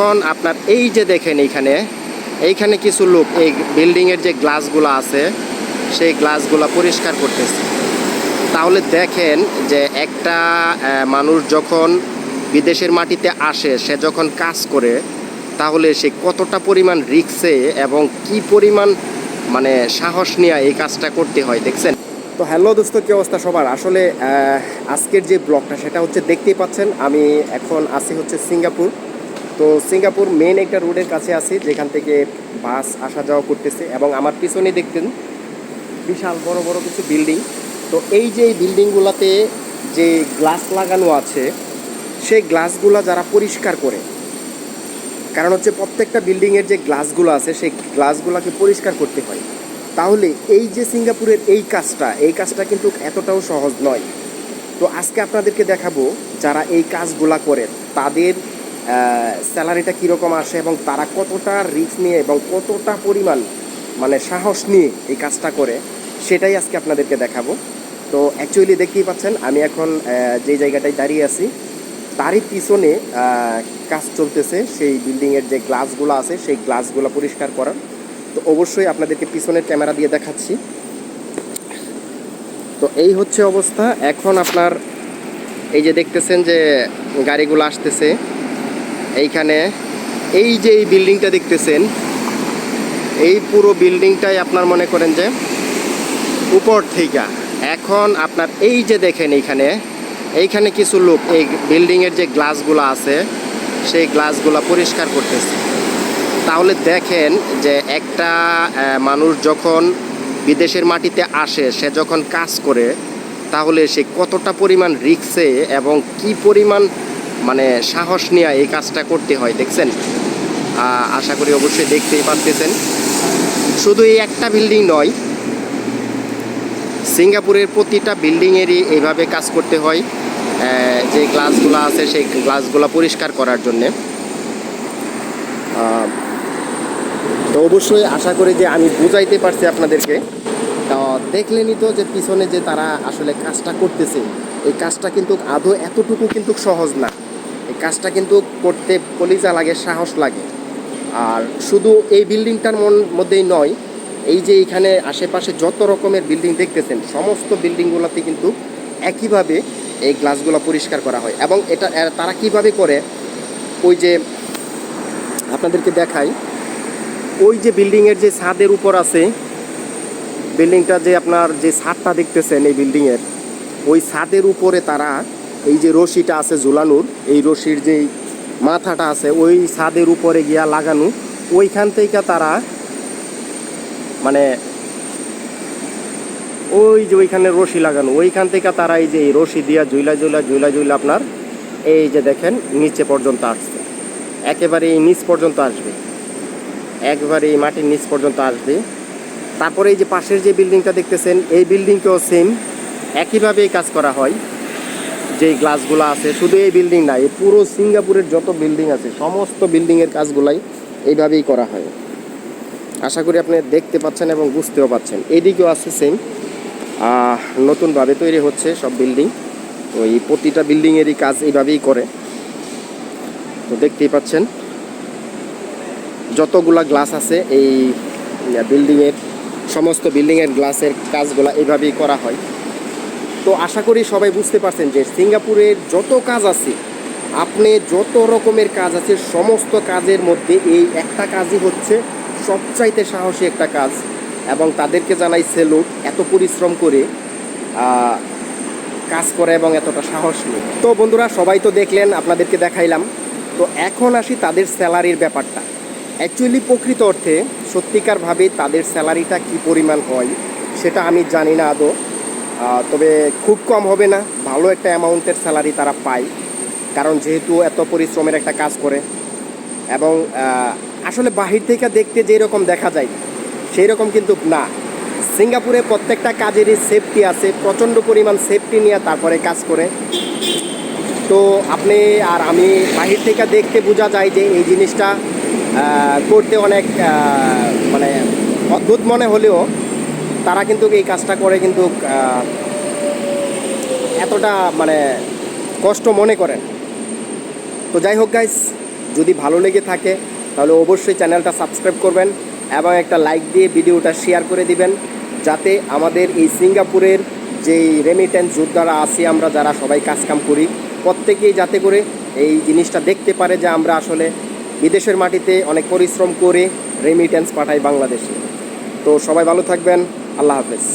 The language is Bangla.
এখন আপনার এই যে দেখেন এইখানে এইখানে কিছু লোক, এই বিল্ডিংয়ের যে গ্লাসগুলো আছে, সেই গ্লাসগুলো পরিষ্কার করতেছে। তাহলে দেখেন যে একটা মানুষ যখন বিদেশের মাটিতে আসে, সে যখন কাজ করে, তাহলে সে কতটা পরিমাণ রিক্সে এবং কি পরিমাণ মানে সাহস নিয়ে এই কাজটা করতে হয়, দেখছেন? তো হ্যালো দোস্ত, কি অবস্থা সবার? আসলে আজকের যে ব্লগটা, সেটা হচ্ছে দেখতেই পাচ্ছেন, আমি এখন আছি হচ্ছে সিঙ্গাপুর। তো সিঙ্গাপুর মেন একটা রোডের কাছে আছি, যেখান থেকে বাস আসা যাওয়া করতেছে এবং আমার পিছনে দেখতেন বিশাল বড় বড় কিছু বিল্ডিং তো এই যে বিল্ডিংগুলোতে যে গ্লাস লাগানো আছে, সেই গ্লাসগুলো যারা পরিষ্কার করে, কারণ হচ্ছে প্রত্যেকটা বিল্ডিংয়ের যে গ্লাসগুলো আছে, সেই গ্লাসগুলোকে পরিষ্কার করতে হয়। তাহলে এই যে সিঙ্গাপুরের এই কাজটা এই কাজটা কিন্তু এতটাও সহজ নয়। তো আজকে আপনাদেরকে দেখাবো, যারা এই কাজগুলা করে তাদের স্যালারিটা কীরকম আসে এবং তারা কতটা রিস্ক নিয়ে এবং কতটা পরিমাণ মানে সাহস নিয়ে এই কাজটা করে, সেটাই আজকে আপনাদেরকে দেখাবো। তো অ্যাকচুয়ালি দেখতেই পাচ্ছেন, আমি এখন যে জায়গাটায় দাঁড়িয়ে আছি, তারই পিছনে কাজ চলতেছে, সেই বিল্ডিংয়ের যে গ্লাসগুলো আছে, সেই গ্লাসগুলো পরিষ্কার করার। তো অবশ্যই আপনাদেরকে পিছনের ক্যামেরা দিয়ে দেখাচ্ছি। তো এই হচ্ছে অবস্থা। এখন আপনার, এই যে দেখতেছেন যে গাড়িগুলো আসতেছে এইখানে এই যে এই বিল্ডিংটা দেখতেছেন, এই পুরো বিল্ডিংটাই আপনার মনে করেন যে উপর থেকে। এখন আপনার এই যে দেখেন এইখানে এইখানে কিছু লোক, এই বিল্ডিংয়ের যে গ্লাসগুলো আছে, সেই গ্লাসগুলো পরিষ্কার করতেছে। তাহলে দেখেন যে একটা মানুষ যখন বিদেশের মাটিতে আসে, সে যখন কাজ করে, তাহলে সে কতটা পরিমাণ রিক্সে এবং কি পরিমাণ মানে সাহস নিয়ে এই কাজটা করতে হয়, দেখছেন? আশা করি অবশ্যই দেখতেই পারতেছেন। শুধু এই একটা বিল্ডিং নয়, সিঙ্গাপুরের প্রতিটা বিল্ডিংয়েরই এইভাবে কাজ করতে হয় যে গ্লাসগুলো আছে সেই গ্লাসগুলো পরিষ্কার করার জন্যে। তো অবশ্যই আশা করি যে আমি বুঝাইতে পারছি আপনাদেরকে। তো দেখলেনই তো যে পিছনে যে তারা আসলে কাজটা করতেছে, এই কাজটা কিন্তু আদৌ এতটুকু কিন্তু সহজ না। কাজটা কিন্তু করতে কলিজা লাগে, সাহস লাগে। আর শুধু এই বিল্ডিংটার মধ্যেই নয়, এই যে এখানে আশেপাশে যত রকমের বিল্ডিং দেখতেছেন, সমস্ত বিল্ডিংগুলোতে কিন্তু একইভাবে এই গ্লাসগুলো পরিষ্কার করা হয়। এবং এটা তারা কীভাবে করে, ওই যে আপনাদেরকে দেখাই, ওই যে বিল্ডিংয়ের যে ছাদের উপর আছে, বিল্ডিংটা যে আপনার যে ছাদটা দেখতেছেন এই বিল্ডিংয়ের, ওই ছাদের উপরে তারা এই যে রশিটা আছে ঝুলানোর, এই রশির যেই মাথাটা আছে, ওই ছাদের উপরে গিয়া লাগানো, ওইখান থেকে তারা মানে ওই যে ওইখানে রশি লাগানো, ওইখান থেকে তারা এই যে এই রশি দিয়া জুইলা জুইলা জুইলা জুইলা আপনার এই যে দেখেন নিচে পর্যন্ত আসছে। একেবারে এই নিচ পর্যন্ত আসবে। একবারে এই মাটির নিচ পর্যন্ত আসবে। তারপরে এই যে পাশের যে বিল্ডিংটা দেখতেছেন, এই বিল্ডিংকেও সেম একইভাবেই কাজ করা হয়। যেই গ্লাসগুলো আছে, শুধু এই বিল্ডিং না, এই পুরো সিঙ্গাপুরের যত বিল্ডিং আছে, সমস্ত বিল্ডিংয়ের কাজগুলাই এইভাবেই করা হয়। আশা করি আপনি দেখতে পাচ্ছেন এবং বুঝতেও পাচ্ছেন। এইদিকেও আছে সেম নতুনভাবে তৈরি হচ্ছে সব বিল্ডিং ওই প্রতিটা বিল্ডিংয়েরই কাজ এইভাবেই করে। তো দেখতেই পাচ্ছেন, যতগুলা গ্লাস আছে, এই বিল্ডিংয়ের সমস্ত বিল্ডিংয়ের গ্লাসের কাজগুলো এইভাবেই করা হয়। তো আশা করি সবাই বুঝতে পারছেন যে সিঙ্গাপুরের যত কাজ আছে, আপনি যত রকমের কাজ আছে, সমস্ত কাজের মধ্যে এই একটা কাজই হচ্ছে, সবচাইতে সাহসী একটা কাজ। এবং তাদেরকে জানাই সেলুট, এত পরিশ্রম করে কাজ করে এবং এতটা সাহস নিয়ে। তো বন্ধুরা, সবাই তো দেখলেন, আপনাদেরকে দেখাইলাম। তো এখন আসি তাদের স্যালারির ব্যাপারটা। অ্যাকচুয়ালি প্রকৃত অর্থে সত্যিকারভাবে তাদের স্যালারিটা কি পরিমাণ হয়, সেটা আমি জানি না আদৌ। তবে খুব কম হবে না। ভালো একটা অ্যামাউন্টের স্যালারি তারা পায়, কারণ যেহেতু এত পরিশ্রমের একটা কাজ করে। এবং আসলে বাহির থেকে দেখতে যেই রকম দেখা যায় সেই রকম কিন্তু না। সিঙ্গাপুরে প্রত্যেকটা কাজেরই সেফটি আছে, প্রচণ্ড পরিমাণ সেফটি নিয়ে তারপরে কাজ করে। তো আপনি আর আমি বাহির থেকে দেখতে বোঝা যায় যে এই জিনিসটা করতে অনেক মানে অদ্ভুত মনে হলেও তারা কিন্তু এই কাজটা করে কিন্তু এতটা মানে কষ্ট মনে করেন। তো যাই হোক গাইস যদি ভালো লেগে থাকে, তাহলে অবশ্যই চ্যানেলটা সাবস্ক্রাইব করবেন এবং একটা লাইক দিয়ে ভিডিওটা শেয়ার করে দিবেন, যাতে আমাদের এই সিঙ্গাপুরের যেই রেমিটেন্স যোদ্ধারা আছি আমরা, যারা সবাই কাজকাম করি, প্রত্যেকেই যাতে করে এই জিনিসটা দেখতে পারে যে আমরা আসলে বিদেশের মাটিতে অনেক পরিশ্রম করে রেমিটেন্স পাঠাই বাংলাদেশে। তো সবাই ভালো থাকবেন। আল্লাহ হাফেজ।